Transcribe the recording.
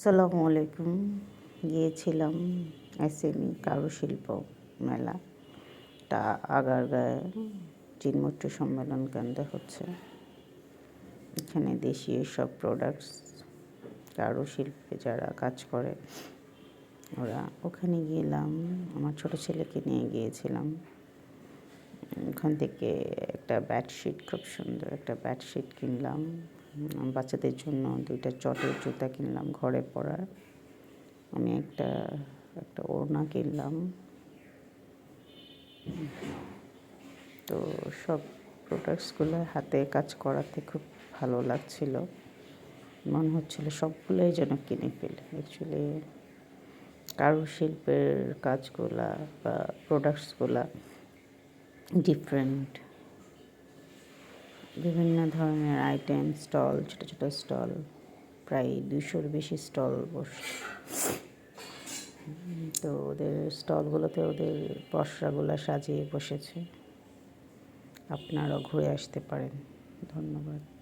আসসালামু আলাইকুম। গিয়েছিলাম এসএমই কারুশিল্প মেলা। তা আগারগাঁয়ে চিনমট্ট সম্মেলন কেন্দ্রে হচ্ছে। এখানে দেশীয় সব প্রোডাক্টস কারুশিল্পে যারা কাজ করে, ওরা ওখানে গেলাম। আমার ছোট ছেলেকে নিয়ে গিয়েছিলাম। ওখান থেকে একটা বেডশিট খুব সুন্দর একটা বেডশিট কিনলাম। বাচ্চাদের জন্য দুইটা চটের জুতা কিনলাম, ঘরে পরার। আমি একটা একটা ওড়না কিনলাম। তো সব প্রোডাক্টসগুলো হাতে কাজ করাতে খুব ভালো লাগছিল। মনে হচ্ছিল সবগুলোই যেন কিনে ফেলি। অ্যাকচুয়ালি কারুশিল্পের কাজগুলা বা প্রোডাক্টসগুলা ডিফারেন্ট বিভিন্ন ধরনের আইটেম স্টল ছোটো ছোটো স্টল প্রায় দুশোর বেশি স্টল বস। তো ওদের স্টলগুলোতে ওদের পসরাগুলো সাজিয়ে বসেছে। আপনারাও ঘুরে আসতে পারেন। ধন্যবাদ।